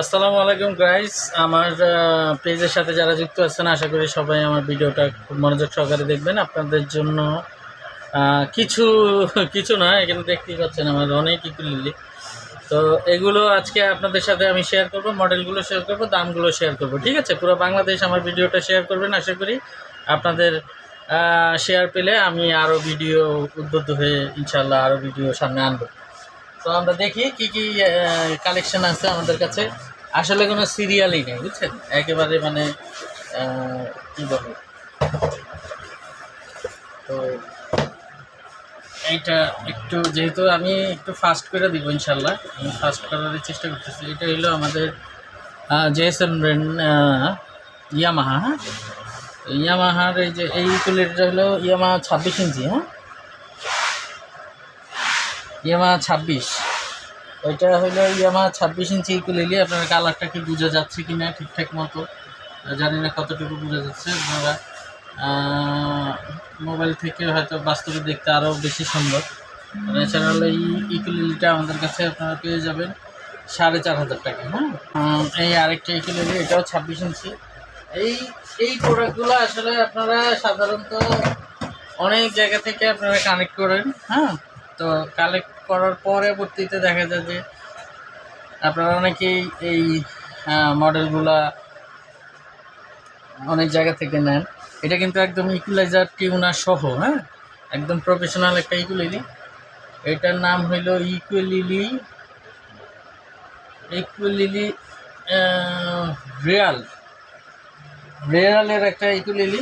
আসসালামু আলাইকুম গাইস আমার পেজের সাথে যারা যুক্ত আছেন, আশা করি সবাই আমার ভিডিওটা খুব মনোযোগ সহকারে দেখবেন। আপনাদের জন্য কিছু কিছু না, এখানে দেখতেই পাচ্ছেন আমার অনেক ইকুলিলি তো এগুলো আজকে আপনাদের সাথে আমি শেয়ার করব মডেলগুলো শেয়ার করব, দামগুলো শেয়ার করব, ঠিক আছে? পুরো বাংলাদেশ আমার ভিডিওটা শেয়ার করবেন, আশা করি আপনাদের শেয়ার পেলে আমি আরও ভিডিও উদ্বুদ্ধ হয়ে ইনশাল্লাহ আরও ভিডিও সামনে আনব। তো আমরা দেখি কি কি কালেকশন আছে আমাদের কাছে। আসলে কোনো সিরিয়ালই নেই, বুঝছেন? একেবারে মানে কি বলব তো এইটা একটু, যেহেতু আমি একটু ফাস্ট করে দিব ইনশাল্লাহ আমি ফাস্ট করার চেষ্টা করতেছি। এটা হলো আমাদের জেএসএম ব্র্যান্ড ইয়ামাহা হ্যাঁ? ইয়ামাহার এই যে, এই কুলেরটা হলো ইয়ামাহা ছাব্বিশ ইঞ্চি হ্যাঁ? ইয়ামা ছাব্বিশ। ওইটা হলো ইয়ামা ছাব্বিশ ইঞ্চি ইকুলেলি আপনার কালারটা কি বোঝা যাচ্ছে কি না ঠিকঠাক মতো? জানি না কতটুকু বোঝা যাচ্ছে। আপনারা মোবাইল থেকে হয়তো বাস্তবে দেখতে আরও বেশি সুন্দর। হলো এই ইকুলেলিটা আমাদের কাছে আপনারা পেয়ে যাবেন সাড়ে চার হাজার টাকা হ্যাঁ? এই আরেকটা ইকুলেলি এটাও ছাব্বিশ ইঞ্চি। এই এই প্রোডাক্টগুলো আসলে আপনারা সাধারণত অনেক জায়গা থেকে আপনারা কানেক্ট করেন হ্যাঁ? তো কালেক্ট করার পরবর্তীতে দেখা যায় যে আপনারা অনেকেই এই মডেলগুলা অনেক জায়গা থেকে নেন। এটা কিন্তু একদম ইকুলাইজার টিউনার সহ হ্যাঁ? একদম প্রফেশনাল একটা ইকুলিলি এটার নাম হইল ইকুয়েলিলি ইকুয়েলিলি রিয়াল রিয়ালের একটা ইকুলিলি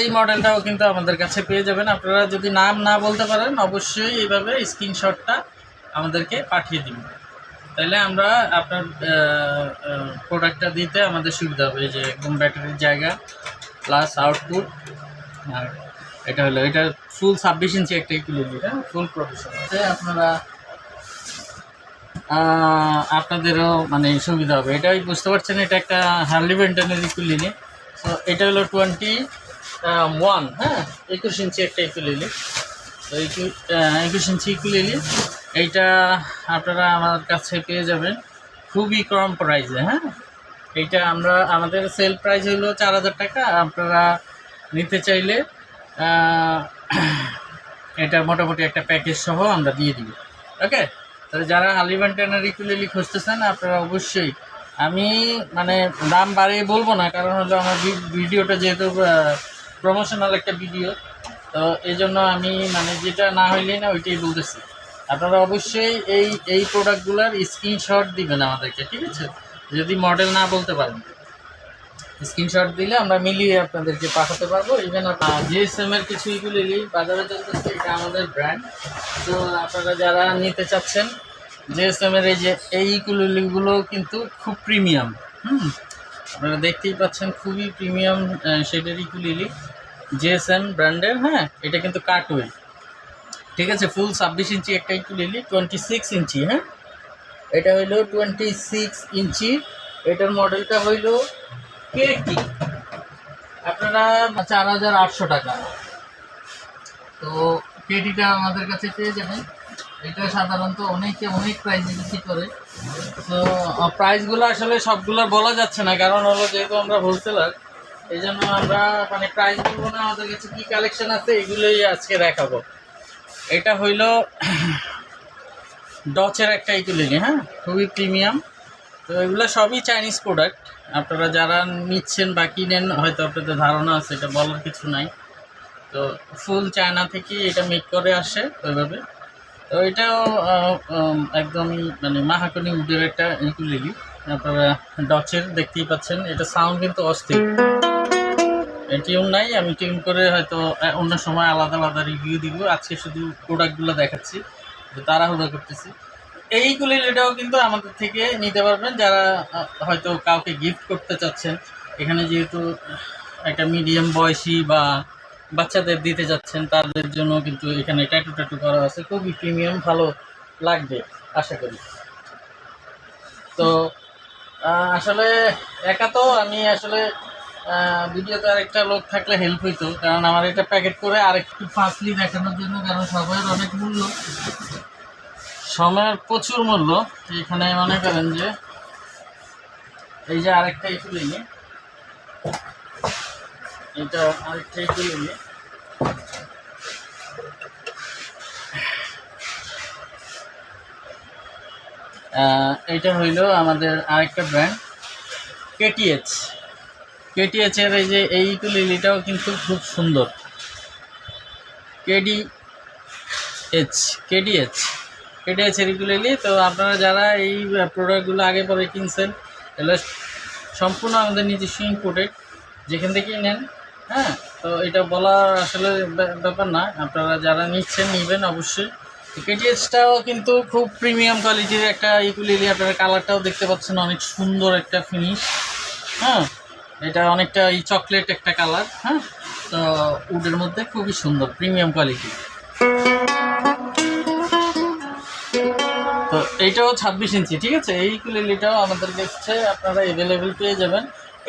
এই মডেলটাও কিন্তু আমাদের কাছে পেয়ে যাবেন। আপনারা যদি নাম না বলতে পারেন, অবশ্যই এইভাবে স্ক্রিনশটটা আমাদেরকে পাঠিয়ে দিবেন। তাহলে আমরা আপনার প্রোডাক্টটা দিতে আমাদের সুবিধা হবে। যে একদম ব্যাটারির জায়গা প্লাস আউটপুট আর এটা হলো, এটা ফুল ছাব্বিশ ইঞ্চি একটা ইকুলিলি হ্যাঁ? ফুল প্রফেশনাল আপনারা আপনাদেরও মানে সুবিধা হবে। এটাই বুঝতে পারছেন, এটা একটা হার্লি বেন্টনের ইকুলিলি তো এটা হলো টোয়েন্টি ওয়ান হ্যাঁ? একুশ ইঞ্চি একটা ইকুলিলি তো একুশ ইঞ্চি ইকুলিলি এইটা আপনারা আমার কাছে পেয়ে যাবেন। খুবই কম প্রাইসে হ্যাঁ? এইটা আমরা, আমাদের সেল প্রাইস হলো চার হাজার টাকা। আপনারা নিতে চাইলে এটা মোটামুটি একটা প্যাকেজ সহ আমরা দিয়ে দিব। ওকে তাহলে যারা আলিভেন্টেনার ইকুলেলি খুঁজতেছেন, আপনারা অবশ্যই, আমি মানে দাম বাড়িয়ে বলব না, কারণ হলো আমার ভিডিওটা যেহেতু প্রমোশনাল একটা ভিডিও তো এই জন্য আমি মানে যেটা না হইলেই না ওইটাই বলতেছি। আপনারা অবশ্যই এই এই প্রোডাক্টগুলোর স্ক্রিনশট দিবেন আমাদেরকে, ঠিক আছে? যদি মডেল না বলতে পারেন। স্ক্রিনশট দিলে আমরা মিলিয়ে আপনাদেরকে পাঠাতে পারব ইভেন জিএসএম এর কিছু ইগুলি বাজারে চলতেছে, এটা আমাদের ব্র্যান্ড তো আপনারা যারা নিতে চাচ্ছেন জিএসএম এর এই যে এই ইকুলিগুলো কিন্তু খুব প্রিমিয়াম হুম? আপনারা দেখতেই পাচ্ছেন, খুবই প্রিমিয়াম শেডের ইকুলিলি জিএসএম ব্র্যান্ডের হ্যাঁ? এটা কিন্তু কাটওয়েল ঠিক আছে ফুল ছাব্বিশ ইঞ্চি একটা ইকুলিলি টোয়েন্টি সিক্স ইঞ্চি হ্যাঁ? এটা হইল টোয়েন্টি সিক্স ইঞ্চি। এটার মডেলটা হইল কেটি আপনারা চার হাজার আটশো টাকা। তো কেটিটা আমাদের কাছে পেয়ে যাবেন। এটা সাধারণত অনেকে অনেক প্রাইস বিক্রি করে। তো প্রাইসগুলো আসলে সবগুলো বলা যাচ্ছে না, কারণ হলো যেহেতু আমরা হোলসেলার এই জন্য আমরা মানে প্রাইস বলব না, আমাদের কাছে কী কালেকশন আছে এগুলোই আজকে দেখাবো। এটা হইল ডচের একটা ইকুলিনি হ্যাঁ? খুবই প্রিমিয়াম তো এগুলো সবই চাইনিজ প্রোডাক্ট আপনারা যারা নিচ্ছেন বা কিনেন, হয়তো আপনাদের ধারণা আছে, এটা বলার কিছু নাই। তো ফুল চায়না থেকে এটা মেক করে আসে ওইভাবে। তো এটাও একদমই মানে মাহাকনি উডের একটা ইকুলিলি আপনারা ডচের দেখতেই পাচ্ছেন, এটা সাউন্ড কিন্তু অস্থির। টিউন নাই, আমি টিউন করে হয়তো অন্য সময় আলাদা আলাদা রিভিউ দিব। আজকে শুধু প্রোডাক্টগুলো দেখাচ্ছি তাড়াহুড়ো করতেছি। এইগুলি এটাও কিন্তু আমাদের থেকে নিতে পারবেন, যারা হয়তো কাউকে গিফট করতে চাচ্ছেন। এখানে যেহেতু একটা মিডিয়াম বয়সী বা বাচ্চাদের দিতে যাচ্ছেন, তাদের জন্য কিন্তু এখানে ট্যাটু ট্যাটু করা আছে। খুবই প্রিমিয়াম ভালো লাগবে, আশা করি। তো আসলে একা তো আমি আসলে ভিডিওতে আরেকটা লোক থাকলে হেল্প হইতো, কারণ আমার এটা প্যাকেট করে আরেকটু ফাস্টলি দেখানোর জন্য, কারণ সবাইয়ের অনেক মূল্য। সময়ের প্রচুর মূল্য। এখানে মনে করেন যে, এই যে আরেকটা ইকুলিনি এটা আরেকটা ইকুলিনি এটা হইল আমাদের আরেকটা ব্র্যান্ড কেটিএচ কেটিএচ এর এই যে এই ইকুলিলিটাও কিন্তু খুব সুন্দর। কেডি এইচ কেডিএচ কেডিএচ এর ইকুলিলি তো আপনারা যারা এই প্রোডাক্টগুলো আগে পরে কিনছেন, এগুলো সম্পূর্ণ আমাদের নিজস্ব ইম্পোর্টেড যেখান থেকেই নেন হ্যাঁ? তো এটা বলার আসলে ব্যাপার না। আপনারা যারা নিচ্ছেন, নেবেন অবশ্যই। কেটিএসটাও কিন্তু খুব প্রিমিয়াম কোয়ালিটির একটা ইকুলিলি আপনারা কালারটাও দেখতে পাচ্ছেন, অনেক সুন্দর একটা ফিনিশ হ্যাঁ? এটা অনেকটা এই চকলেট একটা কালার হ্যাঁ? তো উডের মধ্যে খুবই সুন্দর প্রিমিয়াম কোয়ালিটি তো এইটাও ছাব্বিশ ইঞ্চি, ঠিক আছে? এই কুলিলিটাও আমাদের কাছে আপনারা অ্যাভেলেবেল পেয়ে যাবেন।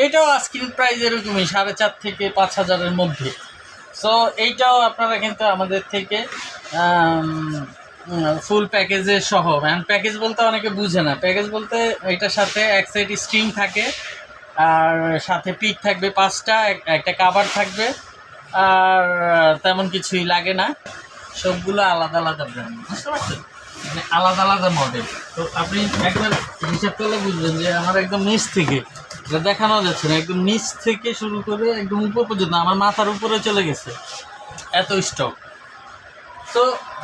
এটাও আস্কিং প্রাইস এরকমই, সাড়ে চার থেকে পাঁচ হাজারের মধ্যে। সো এইটাও আপনারা কিন্তু আমাদের থেকে ফুল প্যাকেজের সহ ম্যান প্যাকেজ বলতে অনেকে বুঝে না। প্যাকেজ বলতে এটার সাথে এক সাইড স্ট্রিং থাকে আর সাথে পিক থাকবে পাঁচটা একটা কাভার থাকবে। আর তেমন কিছুই লাগে না। সবগুলো আলাদা আলাদা ব্র্যান্ড বুঝতে পারছেন? মানে আলাদা আলাদা মডেল তো আপনি একবার হিসাব করলে বুঝবেন যে আমার একদম নিচ থেকে দেখানো যাচ্ছে না, একদম নিচ থেকে শুরু করে একদম উপর পর্যন্ত, আমার মাথার উপরে চলে গেছে। এত স্টক তো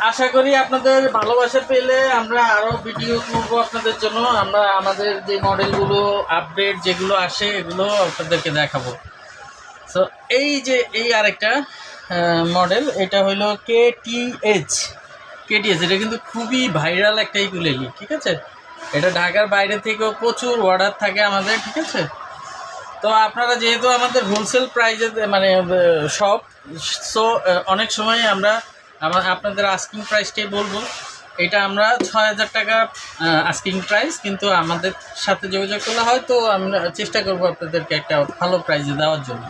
আশা করি আপনাদের ভালোবাসা পেলে আমরা আরও ভিডিও করব আপনাদের জন্য। আমরা আমাদের যে মডেলগুলো আপডেট যেগুলো আসে, এগুলো আপনাদেরকে দেখাবো। সো এই যে এই আরেকটা মডেল এটা হলো কে টি এইচ কেটিএস এটা কিন্তু খুবই ভাইরাল একটা ইকুলেলি ঠিক আছে? এটা ঢাকার বাইরে থেকেও প্রচুর অর্ডার থাকে আমাদের, ঠিক আছে? তো আপনারা যেহেতু আমাদের হোলসেল প্রাইজে মানে সব সো অনেক সময় আমরা আমার আপনাদের আস্কিং প্রাইসটাই বলব। এটা আমরা ছয় হাজার টাকা আস্কিং প্রাইস কিন্তু আমাদের সাথে যোগাযোগ করলে হয়তো আমরা চেষ্টা করব আপনাদেরকে একটা ভালো প্রাইজে দেওয়ার জন্য।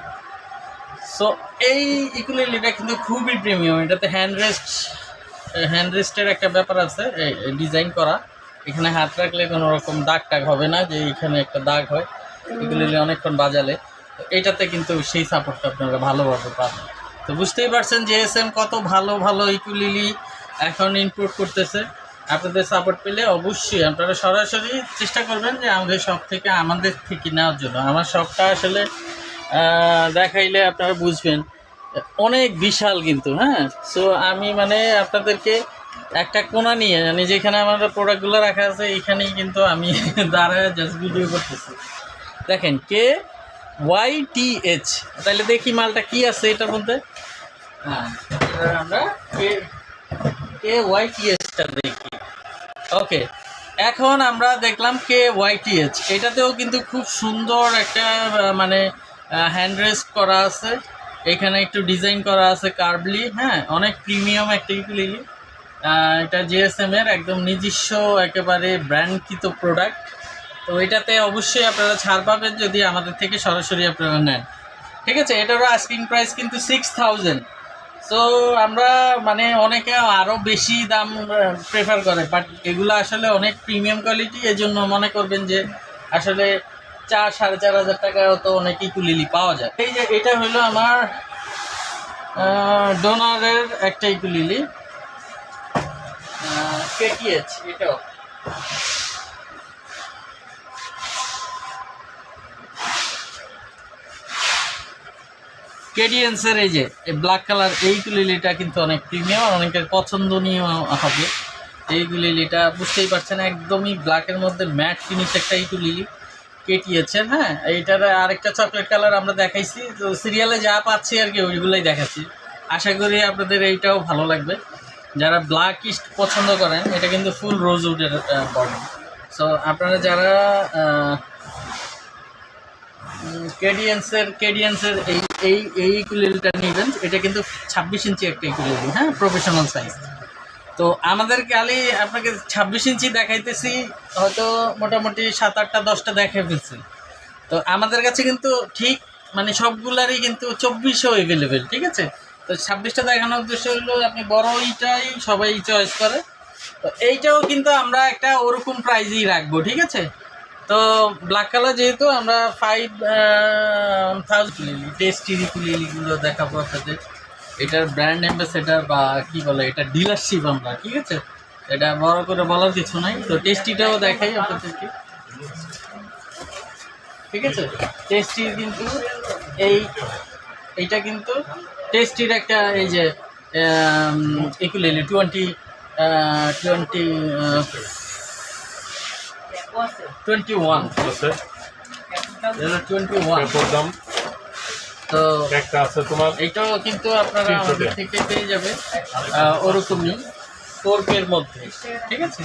সো এই ইকুলেলিটা কিন্তু খুবই প্রিমিয়াম এটাতে হ্যান্ড রেস্ট হ্যান্ড রেস্টের একটা ব্যাপার আছে ডিজাইন করা। এখানে হাত রাখলে কোনো রকম দাগ টাগ হবে না, যে এখানে একটা দাগ হয়। ইকুলেলি অনেকক্ষণ বাজালে। তো এইটাতে কিন্তু সেই সাপোর্টটা আপনারা ভালোভাবে পাবেন। তো বুঝতেই পারছেন যে এস এম কত ভালো ভালো ইকুলিলি এখন ইনপুট করতেছে। আপনাদের সাপোর্ট পেলে অবশ্যই আপনারা সরাসরি চেষ্টা করবেন যে আমাদের শখ থেকে আমাদের থেকে নেওয়ার জন্য। আমার শখটা আসলে দেখাইলে আপনারা বুঝবেন। অনেক বিশাল কিন্তু হ্যাঁ? সো আমি মানে আপনাদেরকে একটা কোনা নিয়ে মানে যেখানে আমার প্রোডাক্টগুলো রাখা আছে, এখানেই কিন্তু আমি দাঁড়ায় জাস্ট ভিডিও করতেছি। দেখেন কে ওয়াই টি এইচ তাহলে দেখি মালটা কি আছে এটার মধ্যে। হ্যাঁ আমরা কে কে ওয়াই টি এইচটা দেখি। ওকে এখন আমরা দেখলাম কে ওয়াইটিএচ এটাতেও কিন্তু খুব সুন্দর একটা মানে হ্যান্ড রেস্ট করা আছে। এখানে একটু ডিজাইন করা আছে কার্বলি হ্যাঁ অনেক প্রিমিয়াম একটা এটা জিএসএম এর একদম নিজস্ব একেবারে ব্র্যান্ডকৃত প্রোডাক্ট তো এটাতে অবশ্যই আপনারা ছাড় পাবেন যদি আমাদের থেকে সরাসরি আপনারা নেন। ঠিক আছে, এটারও আস্কিং প্রাইস কিন্তু সিক্স থাউজেন্ড সো আমরা মানে অনেকে আরও বেশি দাম প্রেফার করে বাট এগুলো আসলে অনেক প্রিমিয়াম কোয়ালিটি এই জন্য মনে করবেন যে আসলে চার, সাড়ে চার হাজার টাকাও তো অনেকই কুলিলি পাওয়া যায়। এই যে, এটা হলো আমার ডোনারের একটা ইকুলিলি কেটিএচ এটাও। কেডিয়েন্সের এই যে, এই ব্ল্যাক কালার এই গুলিলিটা কিন্তু অনেক প্রিমিয়াম আর অনেকের পছন্দনীয় হবে। এই গুলিলিটা বুঝতেই পারছেন, একদমই ব্ল্যাকের মধ্যে ম্যাট ফিনিশ একটা এই গুলিলি কেটিয়েছের হ্যাঁ? এইটার আরেকটা চকলেট কালার আমরা দেখাইছি, তো সিরিয়ালে যা পাচ্ছি আর কি, ওইগুলোই দেখাচ্ছি। আশা করি আপনাদের এইটাও ভালো লাগবে। যারা ব্ল্যাক ইস্ট পছন্দ করেন, এটা কিন্তু ফুল রোজউডের বডি সো আপনারা যারা কেডিয়েন্সের কেডিয়েন্সের এই এই এই ইকুলিলটা নেবেন। এটা কিন্তু ছাব্বিশ ইঞ্চি একটা ইকুলিলি হ্যাঁ? প্রফেশনাল সাইজ তো আমাদের খালি আপনাকে ছাব্বিশ ইঞ্চি দেখাইতেছি, হয়তো মোটামুটি সাত আটটা, দশটা দেখে ফেলছি। তো আমাদের কাছে কিন্তু ঠিক মানে সবগুলারই কিন্তু চব্বিশও অ্যাভেলেবেল ঠিক আছে? তো ছাব্বিশটা দেখানোর উদ্দেশ্য হলো, আপনি বড় এইটাই সবাই চয়েস করে। তো এইটাও কিন্তু আমরা একটা ওরকম প্রাইজেই রাখব, ঠিক আছে? তো ব্ল্যাক কালার যেহেতু আমরা ফাইভ থাউজেন্ড টেস্টি কুলিগুলো দেখাবো আপনাদের। এটার ব্র্যান্ড অ্যাম্বাসেডার বা কি বলে, এটা ডিলারশিপ আমরা, ঠিক আছে? এটা বড় করে বলার কিছু নাই। তো টেস্টিটাও দেখাই আপনাদেরকে। ঠিক আছে? টেস্টি কিন্তু এই, এইটা কিন্তু টেস্টির একটা এই যে ukulele twenty twenty twenty one আছে। টোয়েন্টি ওয়ান দাম? তো একটা আছে তোমার এইটাও কিন্তু আপনারা আমাদের থেকে পেয়ে যাবে ওরকমই মধ্যে ঠিক আছে?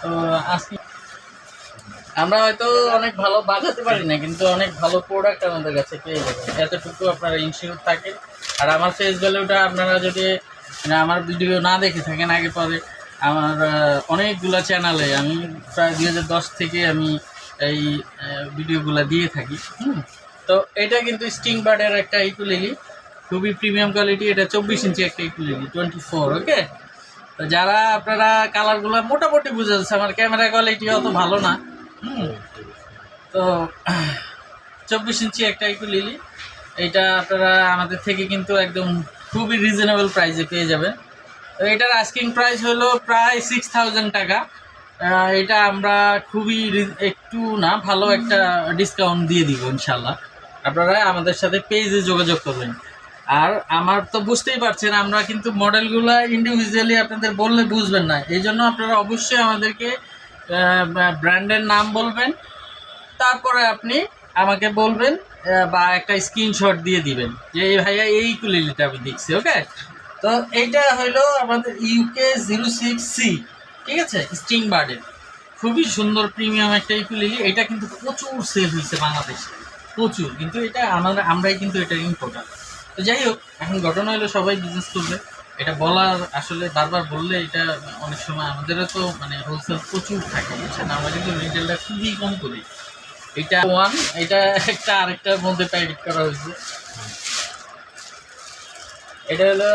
তো আজকে আমরা হয়তো অনেক ভালো বাজাতে পারি না কিন্তু অনেক ভালো প্রোডাক্ট আমাদের কাছে পেয়ে যাবেন। এতটুকু আপনারা ইনশিওর থাকেন আর আমার ফেস ভ্যালুটা আপনারা যদি মানে আমার ভিডিও না দেখে থাকেন আগে পরে আমার অনেকগুলো চ্যানেলে আমি প্রায় দুই হাজার দশ থেকে আমি এই ভিডিওগুলো দিয়ে থাকি তো এটা কিন্তু স্টিং বার্ডের একটা ইকুলিলি খুবই প্রিমিয়াম কোয়ালিটি এটা চব্বিশ ইঞ্চি একটা ইকুলিলি টোয়েন্টি ফোর ওকে তো যারা আপনারা কালারগুলো মোটামুটি বুঝে যাচ্ছে, আমার ক্যামেরা কোয়ালিটি অত ভালো না তো, চব্বিশ ইঞ্চি একটা ইকুলিলি এইটা আপনারা আমাদের থেকে কিন্তু একদম খুবই রিজনেবল প্রাইসে পেয়ে যাবেন। তো এটার আস্কিং প্রাইস হলো প্রায় সিক্স থাউজেন্ড টাকা। এটা আমরা খুবই একটু না, ভালো একটা ডিসকাউন্ট দিয়ে দিব ইনশাল্লাহ। আপনারা আমাদের সাথে পেজে যোগাযোগ করবেন। আর আমার তো বুঝতেই পারছেন, আমরা কিন্তু মডেলগুলো ইন্ডিভিজুয়ালি আপনাদের বললে বুঝবেন না। এই জন্য আপনারা অবশ্যই আমাদেরকে ব্র্যান্ডের নাম বলবেন। তারপরে আপনি আমাকে বলবেন বা একটা স্ক্রিনশট দিয়ে দিবেন। যে, এই ভাইয়া এই কুলিলিটা আমি দেখছি ওকে তো এইটা হলো আমাদের ইউকে জিরো সিক্স সি ঠিক আছে? স্টিং বার্ডের খুবই সুন্দর প্রিমিয়াম একটা ইকুলিলি এটা কিন্তু প্রচুর সেল হয়েছে বাংলাদেশে। প্রচুর, কিন্তু এটা আমরা, আমরাই কিন্তু এটা ইম্পোর্টার তো যাই হোক, এখন ঘটনা হলো সবাই বিজনেস করবে। এটা বলার আসলে বারবার বললে এটা অনেক সময় আমাদেরও তো মানে হোলসেল প্রচুর থাকে, বুঝছেন? আমরা কিন্তু রিটেলটা খুবই কম করি। এটা ওয়ান এটা একটা আরেকটার মধ্যে প্যাকেট করা হয়েছে। এটা হলো